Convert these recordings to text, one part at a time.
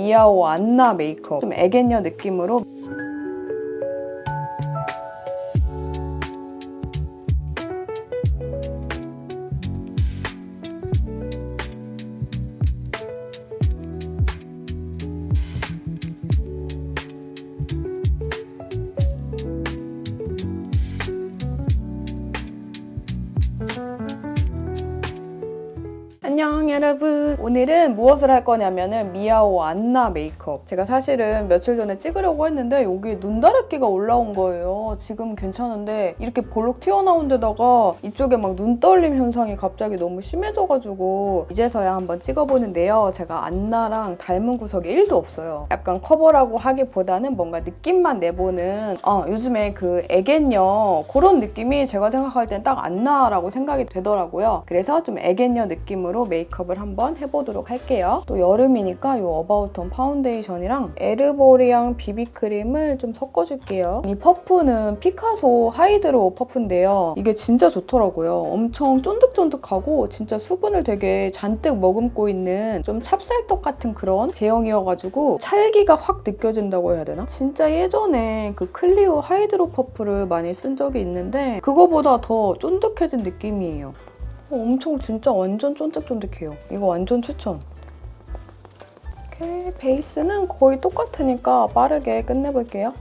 미아오 안나 메이크업. 좀 애견녀 느낌으로 안녕 여러분 오늘은 무엇을 할 거냐면은 미아오 안나 메이크업. 제가 사실은 며칠 전에 찍으려고 했는데 여기 눈다래끼가 올라온 거예요. 지금 괜찮은데 이렇게 볼록 튀어나온 데다가 이쪽에 막 눈떨림 현상이 갑자기 너무 심해져가지고 이제서야 한번 찍어보는데요. 제가 안나랑 닮은 구석이 1도 없어요. 약간 커버라고 하기보다는 뭔가 느낌만 내보는 어, 요즘에 그 애견녀 그런 느낌이 제가 생각할 땐 딱 안나라고 생각이 되더라고요. 그래서 좀 애견녀 느낌으로 메이크업을 한번 해보도록 할게요. 또 여름이니까 이 어바웃톤 파운데이션이랑 에르보리앙 비비크림을 좀 섞어줄게요. 이 퍼프는 피카소 하이드로 퍼프인데요. 이게 진짜 좋더라고요. 엄청 쫀득쫀득하고 진짜 수분을 되게 잔뜩 머금고 있는 좀 찹쌀떡 같은 그런 제형이어가지고 찰기가 확 느껴진다고 해야 되나? 진짜 예전에 그 클리오 하이드로 퍼프를 많이 쓴 적이 있는데 그거보다 더 쫀득해진 느낌이에요. 어, 엄청 진짜 완전 쫀득쫀득해요. 이거 완전 추천. 이렇게 베이스는 거의 똑같으니까 빠르게 끝내볼게요.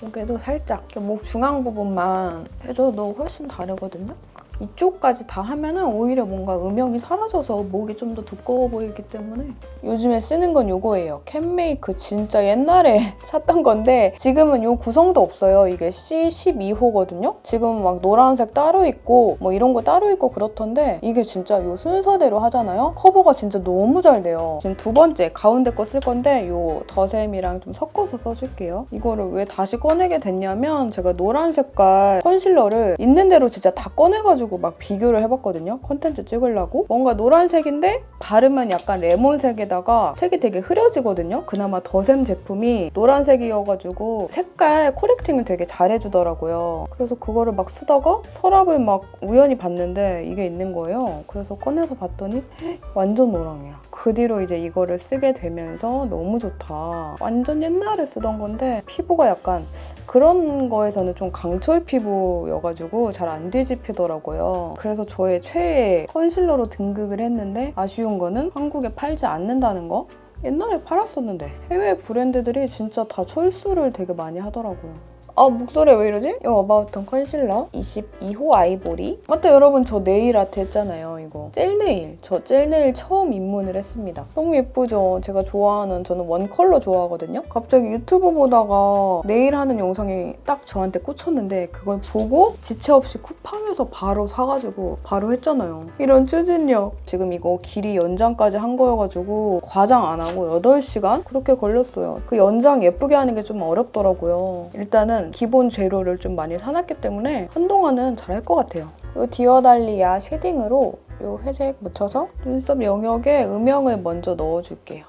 목에도 살짝 목 중앙 부분만 해줘도 훨씬 다르거든요. 이쪽까지 다 하면은 오히려 뭔가 음영이 사라져서 목이 좀 더 두꺼워 보이기 때문에 요즘에 쓰는 건 이거예요. 캔메이크 진짜 옛날에 샀던 건데 지금은 요 구성도 없어요. 이게 C12호거든요. 지금 막 노란색 따로 있고 뭐 이런 거 따로 있고 그렇던데 이게 진짜 요 순서대로 하잖아요. 커버가 진짜 너무 잘 돼요. 지금 두 번째 가운데 거 쓸 건데 요 더샘이랑 좀 섞어서 써줄게요. 이거를 왜 다시 꺼내게 됐냐면 제가 노란 색깔 컨실러를 있는 대로 진짜 다 꺼내가지고 막 비교를 해봤거든요. 컨텐츠 찍으려고. 뭔가 노란색인데 바르면 약간 레몬색에다가 색이 되게 흐려지거든요. 그나마 더샘 제품이 노란색이어가지고 색깔 코렉팅을 되게 잘해주더라고요. 그래서 그거를 막 쓰다가 서랍을 막 우연히 봤는데 이게 있는 거예요. 그래서 꺼내서 봤더니 헉, 완전 노랑이야. 그 뒤로 이제 이거를 쓰게 되면서 너무 좋다. 완전 옛날에 쓰던 건데 피부가 약간 그런 거에서는 좀 강철 피부여가지고 잘 안 뒤집히더라고요. 그래서 저의 최애 컨실러로 등극을 했는데 아쉬운 거는 한국에 팔지 않는다는 거? 옛날에 팔았었는데 해외 브랜드들이 진짜 다 철수를 되게 많이 하더라고요. 아 목소리 왜 이러지? 이 어바웃톤 컨실러. 22호 아이보리. 맞다 여러분. 저 네일 아트 했잖아요 이거. 젤 네일. 저 젤 네일 처음 입문을 했습니다. 너무 예쁘죠? 제가 좋아하는 저는 원 컬러 좋아하거든요? 갑자기 유튜브 보다가 네일 하는 영상이 딱 저한테 꽂혔는데 그걸 보고 지체 없이 쿠팡에서 바로 사가지고 바로 했잖아요. 이런 추진력. 지금 이거 길이 연장까지 한 거여가지고 과장 안 하고 8시간? 그렇게 걸렸어요. 그 연장 예쁘게 하는 게 좀 어렵더라고요. 일단은 기본 재료를 좀 많이 사놨기 때문에 한동안은 잘할 것 같아요. 이 디어달리아 쉐딩으로 이 회색 묻혀서 눈썹 영역에 음영을 먼저 넣어줄게요.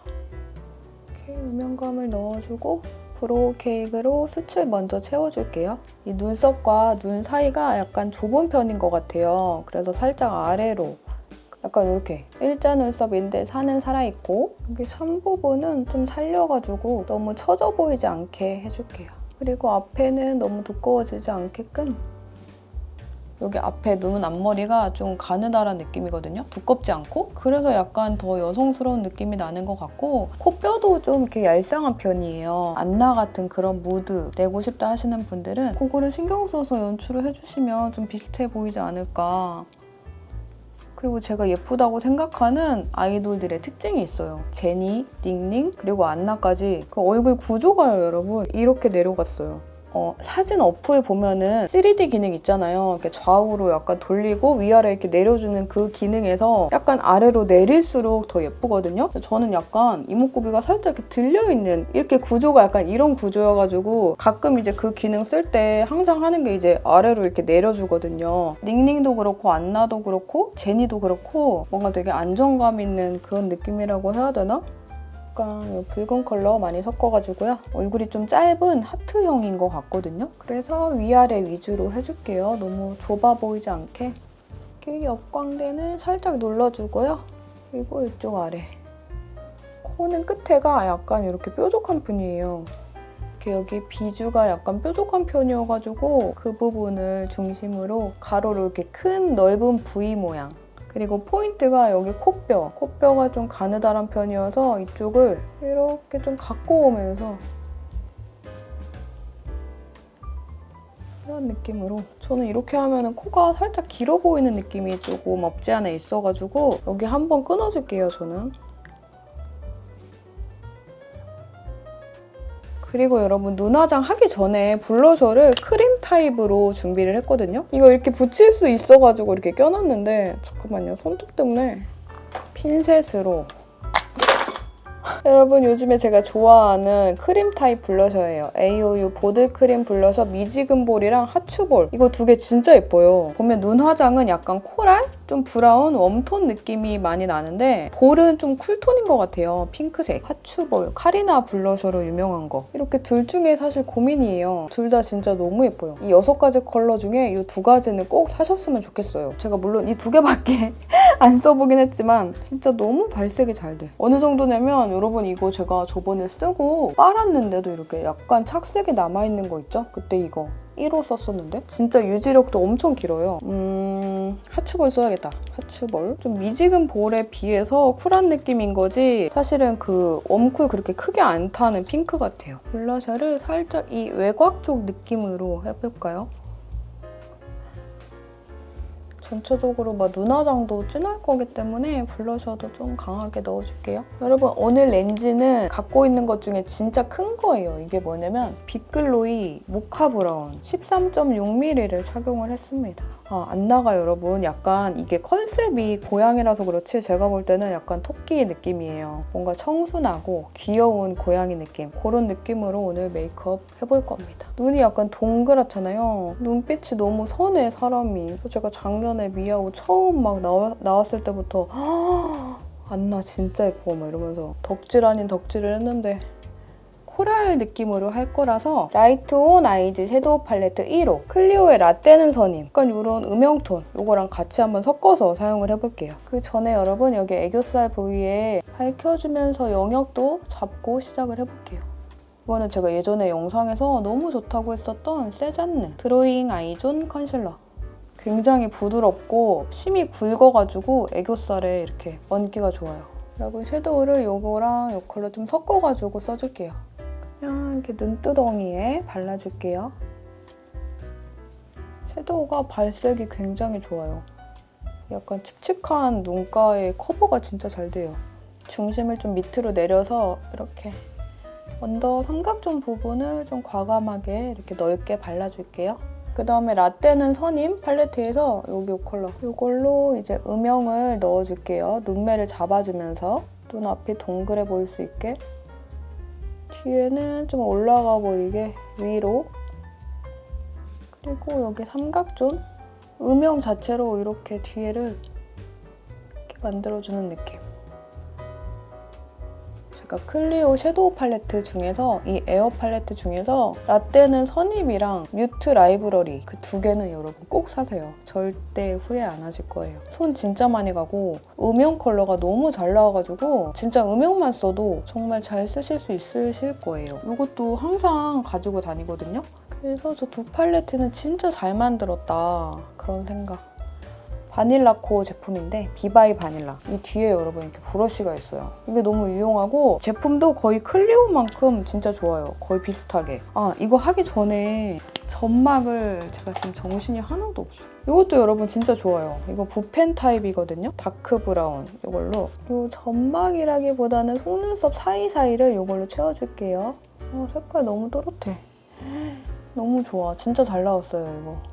이렇게 음영감을 넣어주고 브로우 케이크로 수출 먼저 채워줄게요. 이 눈썹과 눈 사이가 약간 좁은 편인 것 같아요. 그래서 살짝 아래로 약간 이렇게 일자 눈썹인데 산은 살아있고 여기 선 부분은 좀 살려가지고 너무 처져 보이지 않게 해줄게요. 그리고 앞에는 너무 두꺼워지지 않게끔 여기 앞에 눈 앞머리가 좀 가느다란 느낌이거든요. 두껍지 않고 그래서 약간 더 여성스러운 느낌이 나는 것 같고 코뼈도 좀 이렇게 얄쌍한 편이에요. 안나 같은 그런 무드 내고 싶다 하시는 분들은 그거를 신경 써서 연출을 해주시면 좀 비슷해 보이지 않을까 그리고 제가 예쁘다고 생각하는 아이돌들의 특징이 있어요. 제니, 닝닝, 그리고 안나까지 그 얼굴 구조가요, 여러분. 이렇게 내려갔어요. 어, 사진 어플 보면은 3D 기능 있잖아요. 이렇게 좌우로 약간 돌리고 위아래 이렇게 내려주는 그 기능에서 약간 아래로 내릴수록 더 예쁘거든요. 저는 약간 이목구비가 살짝 이렇게 들려있는 이렇게 구조가 약간 이런 구조여가지고 가끔 이제 그 기능 쓸 때 항상 하는 게 이제 아래로 이렇게 내려주거든요. 닝닝도 그렇고 안나도 그렇고 제니도 그렇고 뭔가 되게 안정감 있는 그런 느낌이라고 해야 되나? 약간 이 붉은 컬러 많이 섞어가지고요. 얼굴이 좀 짧은 하트형인 것 같거든요. 그래서 위아래 위주로 해줄게요. 너무 좁아 보이지 않게. 이렇게 옆광대는 살짝 눌러주고요. 그리고 이쪽 아래. 코는 끝에가 약간 이렇게 뾰족한 편이에요. 이렇게 여기 비주가 약간 뾰족한 편이어가지고 그 부분을 중심으로 가로로 이렇게 큰 넓은 V 모양. 그리고 포인트가 여기 코뼈. 코뼈가 좀 가느다란 편이어서 이쪽을 이렇게 좀 갖고 오면서 이런 느낌으로 저는 이렇게 하면 코가 살짝 길어 보이는 느낌이 조금 없지 않아 있어가지고 여기 한번 끊어줄게요 저는 그리고 여러분 눈화장 하기 전에 블러셔를 크림 타입으로 준비를 했거든요 이거 이렇게 붙일 수 있어가지고 이렇게 껴놨는데 잠깐만요 손톱 때문에 핀셋으로 여러분 요즘에 제가 좋아하는 크림 타입 블러셔예요. AOU 보드 크림 블러셔 미지근볼이랑 하추볼 이거 두 개 진짜 예뻐요. 보면 눈 화장은 약간 코랄? 좀 브라운 웜톤 느낌이 많이 나는데 볼은 좀 쿨톤인 것 같아요. 핑크색 하추볼 카리나 블러셔로 유명한 거 이렇게 둘 중에 사실 고민이에요. 둘 다 진짜 너무 예뻐요. 이 여섯 가지 컬러 중에 이 두 가지는 꼭 사셨으면 좋겠어요. 제가 물론 이 두 개밖에 안 써보긴 했지만 진짜 너무 발색이 잘 돼. 어느 정도냐면 여러분 이거 제가 저번에 쓰고 빨았는데도 이렇게 약간 착색이 남아있는 거 있죠? 그때 이거 1호 썼었는데 진짜 유지력도 엄청 길어요. 음... 하추볼 써야겠다. 하추볼. 좀 미지근 볼에 비해서 쿨한 느낌인 거지 사실은 그 웜쿨 그렇게 크게 안 타는 핑크 같아요. 블러셔를 살짝 이 외곽 쪽 느낌으로 해볼까요? 전체적으로 막 눈화장도 진할 거기 때문에 블러셔도 좀 강하게 넣어줄게요. 여러분 오늘 렌즈는 갖고 있는 것 중에 진짜 큰 거예요. 이게 뭐냐면 빅글로이 모카 브라운 13.6mm를 착용을 했습니다. 아, 안 나가요 여러분. 약간 이게 컨셉이 고양이라서 그렇지 제가 볼 때는 약간 토끼 느낌이에요. 뭔가 청순하고 귀여운 고양이 느낌 그런 느낌으로 오늘 메이크업 해볼 겁니다. 눈이 약간 동그랗잖아요. 눈빛이 너무 선해 사람이. 제가 작년에 미아오 처음 막 나와, 나왔을 때부터 안나 진짜 예뻐 막 이러면서 덕질 아닌 덕질을 했는데 코랄 느낌으로 할 거라서 라이트 온 아이즈 섀도우 팔레트 1호 클리오의 라떼는 선임 약간 이런 음영톤 이거랑 같이 한번 섞어서 사용을 해볼게요. 그 전에 여러분 여기 애교살 부위에 밝혀주면서 영역도 잡고 시작을 해볼게요. 이거는 제가 예전에 영상에서 너무 좋다고 했었던 세잔느 드로잉 아이존 컨실러 굉장히 부드럽고 심이 굵어가지고 애교살에 이렇게 얹기가 좋아요. 여러분 섀도우를 이거랑 이 컬러 좀 섞어가지고 써줄게요. 그냥 이렇게 눈두덩이에 발라줄게요. 섀도우가 발색이 굉장히 좋아요. 약간 칙칙한 눈가에 커버가 진짜 잘 돼요. 중심을 좀 밑으로 내려서 이렇게 언더 삼각존 부분을 좀 과감하게 이렇게 넓게 발라줄게요. 그 다음에 라떼는 선임 팔레트에서 여기 이 컬러. 이걸로 이제 음영을 넣어줄게요. 눈매를 잡아주면서 눈앞이 동그래 보일 수 있게. 뒤에는 좀 올라가 보이게 위로. 그리고 여기 삼각존. 음영 자체로 이렇게 뒤에를 이렇게 만들어주는 느낌 제가 클리오 섀도우 팔레트 중에서 이 에어 팔레트 중에서 라떼는 선입이랑 뮤트 라이브러리 그 두 개는 여러분 꼭 사세요. 절대 후회 안 하실 거예요. 손 진짜 많이 가고 음영 컬러가 너무 잘 나와가지고 진짜 음영만 써도 정말 잘 쓰실 수 있으실 거예요. 이것도 항상 가지고 다니거든요. 그래서 저 두 팔레트는 진짜 잘 만들었다 그런 생각. 바닐라코 제품인데 비바이 바닐라. 이 뒤에 여러분 이렇게 브러쉬가 있어요. 이게 너무 유용하고 제품도 거의 클리오만큼 진짜 좋아요. 거의 비슷하게. 아 이거 하기 전에 점막을 제가 지금 정신이 하나도 없어요. 이것도 여러분 진짜 좋아요. 이거 붓펜 타입이거든요. 다크 브라운 이걸로. 이 점막이라기보다는 속눈썹 사이사이를 이걸로 채워줄게요. 어, 색깔 너무 또렷해. 너무 좋아. 진짜 잘 나왔어요 이거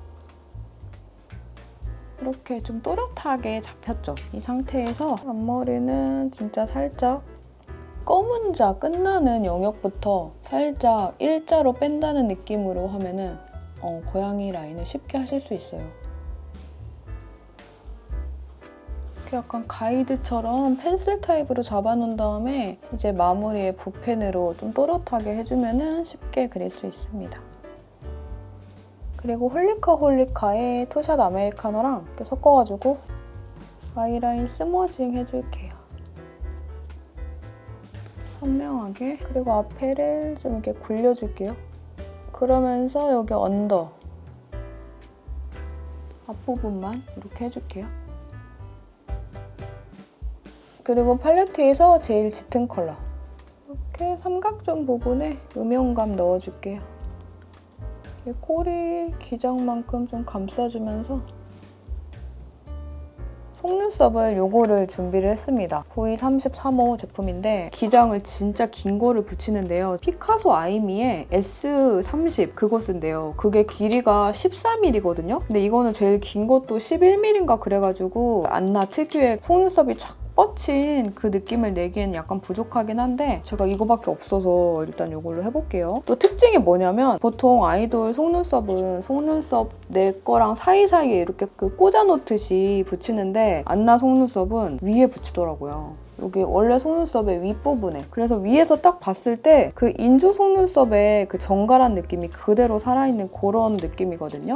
이렇게 좀 또렷하게 잡혔죠. 이 상태에서 앞머리는 진짜 살짝 검은 자 끝나는 영역부터 살짝 일자로 뺀다는 느낌으로 하면은 어, 고양이 라인을 쉽게 하실 수 있어요. 이렇게 약간 가이드처럼 펜슬 타입으로 잡아놓은 다음에 이제 마무리에 붓펜으로 좀 또렷하게 해주면은 쉽게 그릴 수 있습니다. 그리고 홀리카 홀리카의 투샷 아메리카노랑 이렇게 섞어가지고 아이라인 스머징 해줄게요. 선명하게 그리고 앞에를 좀 이렇게 굴려줄게요. 그러면서 여기 언더 앞부분만 이렇게 해줄게요. 그리고 팔레트에서 제일 짙은 컬러 이렇게 삼각존 부분에 음영감 넣어줄게요. 이 꼬리 기장만큼 좀 감싸주면서 속눈썹을 요거를 준비를 했습니다. V33호 제품인데 기장을 진짜 긴 거를 붙이는데요. 피카소 아이미의 S30 그거 쓴대요. 그게 길이가 13mm거든요. 근데 이거는 제일 긴 것도 11mm인가 그래가지고 안나 특유의 속눈썹이 촥 뻗친 그 느낌을 내기엔 약간 부족하긴 한데 제가 이거밖에 없어서 일단 이걸로 해볼게요. 또 특징이 뭐냐면 보통 아이돌 속눈썹은 속눈썹 내 거랑 사이사이에 이렇게 그 꽂아놓듯이 붙이는데 안나 속눈썹은 위에 붙이더라고요. 여기 원래 속눈썹의 윗부분에 그래서 위에서 딱 봤을 때 그 인조 속눈썹의 그 정갈한 느낌이 그대로 살아있는 그런 느낌이거든요.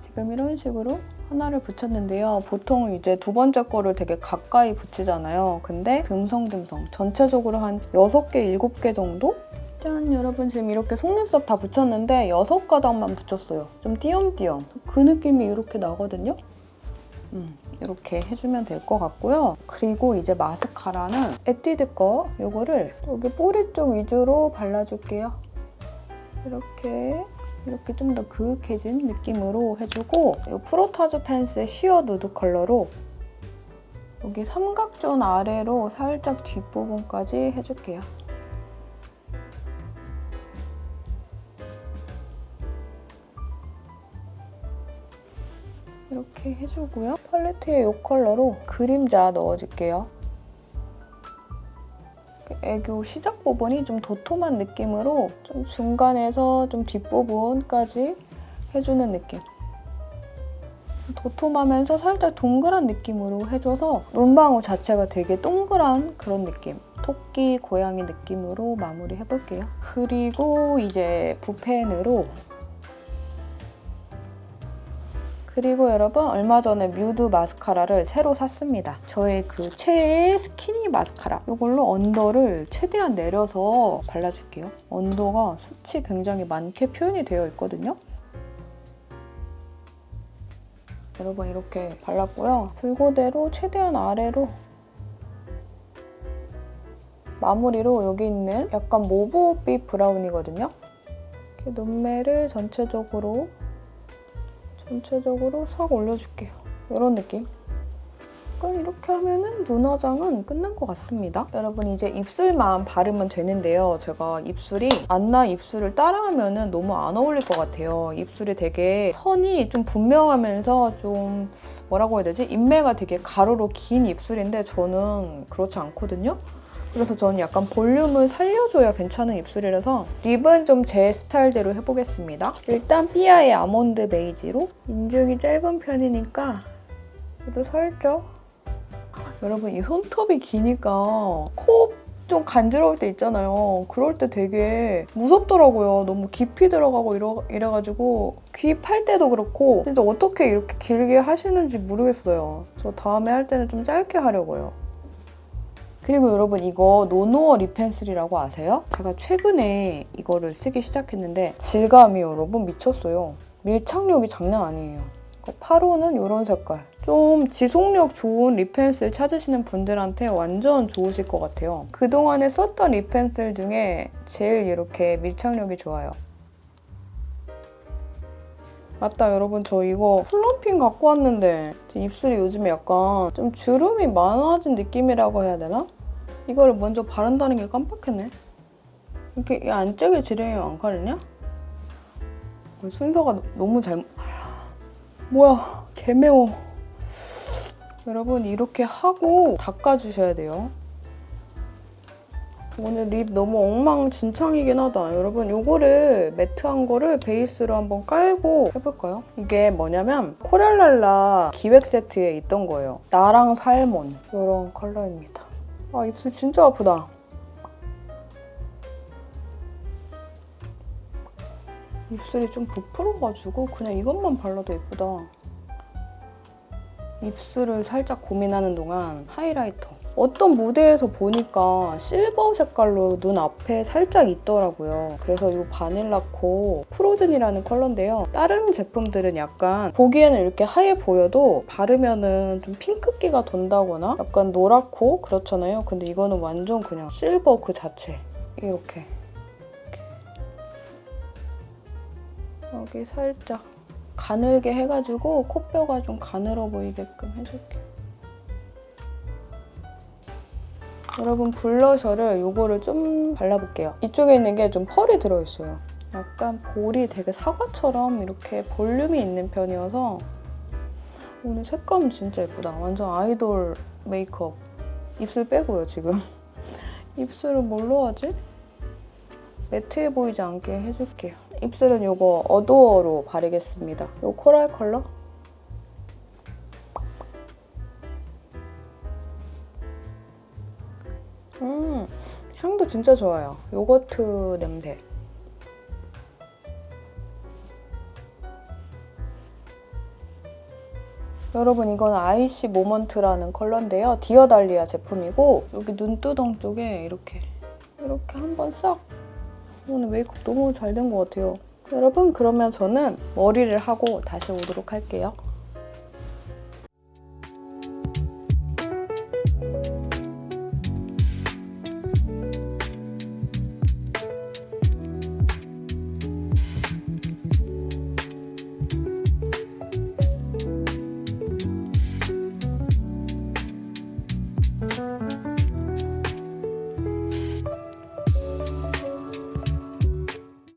지금 이런 식으로 하나를 붙였는데요. 보통 이제 두 번째 거를 되게 가까이 붙이잖아요. 근데 듬성듬성 전체적으로 한 6개, 7개 정도? 짠! 여러분 지금 이렇게 속눈썹 다 붙였는데 6가닥만 붙였어요. 좀 띄엄띄엄. 그 느낌이 이렇게 나거든요. 음, 이렇게 해주면 될 것 같고요. 그리고 이제 마스카라는 에뛰드 거 이거를 여기 뿌리 쪽 위주로 발라줄게요. 이렇게 이렇게 좀 더 그윽해진 느낌으로 해주고 이 프로타즈 펜슬 쉬어 누드 컬러로 여기 삼각존 아래로 살짝 뒷부분까지 해줄게요. 이렇게 해주고요. 팔레트에 이 컬러로 그림자 넣어줄게요. 애교 시작 부분이 좀 도톰한 느낌으로 좀 중간에서 좀 뒷부분까지 해주는 느낌. 도톰하면서 살짝 동그란 느낌으로 해줘서 눈방울 자체가 되게 동그란 그런 느낌. 토끼, 고양이 느낌으로 마무리 해볼게요. 그리고 이제 붓펜으로 그리고 여러분 얼마 전에 뮤드 마스카라를 새로 샀습니다. 저의 그 최애 스키니 마스카라. 이걸로 언더를 최대한 내려서 발라줄게요. 언더가 수치 굉장히 많게 표현이 되어 있거든요. 여러분 이렇게 발랐고요. 불고대로 최대한 아래로 마무리로 여기 있는 약간 모브빛 브라운이거든요. 이렇게 눈매를 전체적으로 전체적으로 싹 올려줄게요. 이런 느낌. 약간 이렇게 하면은 눈 화장은 끝난 것 같습니다. 여러분 이제 입술만 바르면 되는데요. 제가 입술이 안나 입술을 따라하면은 너무 안 어울릴 것 같아요. 입술이 되게 선이 좀 분명하면서 좀 뭐라고 해야 되지? 인매가 되게 가로로 긴 입술인데 저는 그렇지 않거든요. 그래서 저는 약간 볼륨을 살려줘야 괜찮은 입술이라서 립은 좀 제 스타일대로 해보겠습니다. 일단 삐아의 아몬드 베이지로 인중이 짧은 편이니까 그래도 살짝 여러분 이 손톱이 기니까 코 좀 간지러울 때 있잖아요. 그럴 때 되게 무섭더라고요. 너무 깊이 들어가고 이러, 이래가지고 귀 팔 때도 그렇고 진짜 어떻게 이렇게 길게 하시는지 모르겠어요. 저 다음에 할 때는 좀 짧게 하려고요. 그리고 여러분 이거 노노어 립펜슬이라고 아세요? 제가 최근에 이거를 쓰기 시작했는데 질감이 여러분 미쳤어요. 밀착력이 장난 아니에요. 8호는 이런 색깔. 좀 지속력 좋은 립펜슬 찾으시는 분들한테 완전 좋으실 것 같아요. 그동안에 썼던 립펜슬 중에 제일 이렇게 밀착력이 좋아요. 맞다 여러분 저 이거 플럼핑 갖고 왔는데 제 입술이 요즘에 약간 좀 주름이 많아진 느낌이라고 해야 되나? 이거를 먼저 바른다는 게 깜빡했네 이렇게 이 안쪽에 지름이 안 가리냐? 순서가 너무 잘못 뭐야 개매워 여러분 이렇게 하고 닦아주셔야 돼요 오늘 립 너무 엉망진창이긴 하다. 여러분 이거를 매트한 거를 베이스로 한번 깔고 해볼까요? 이게 뭐냐면 코랄랄라 기획 세트에 있던 거예요. 나랑 살몬 이런 컬러입니다. 아 입술 진짜 아프다. 입술이 좀 부풀어가지고 그냥 이것만 발라도 예쁘다. 입술을 살짝 고민하는 동안 하이라이터. 어떤 무대에서 보니까 실버 색깔로 눈 앞에 살짝 있더라고요. 그래서 이 바닐라코 프로즌이라는 컬러인데요. 다른 제품들은 약간 보기에는 이렇게 하얘 보여도 바르면은 좀 핑크기가 돈다거나 약간 노랗고 그렇잖아요. 근데 이거는 완전 그냥 실버 그 자체. 이렇게. 여기 살짝 가늘게 해가지고 코뼈가 좀 가늘어 보이게끔 해줄게요. 여러분 블러셔를 요거를 좀 발라볼게요. 이쪽에 있는 게 좀 펄이 들어있어요. 약간 볼이 되게 사과처럼 이렇게 볼륨이 있는 편이어서 오늘 색감 진짜 예쁘다. 완전 아이돌 메이크업. 입술 빼고요, 지금. 입술은 뭘로 하지? 매트해 보이지 않게 해줄게요. 입술은 요거 어도어로 바르겠습니다. 요 코랄 컬러? 진짜 좋아요. 요거트 냄새. 여러분 이건 아이시 모먼트라는 컬러인데요. 디어달리아 제품이고 여기 눈두덩 쪽에 이렇게 이렇게 한번 싹 오늘 메이크업 너무 잘 된 것 같아요. 여러분 그러면 저는 머리를 하고 다시 오도록 할게요.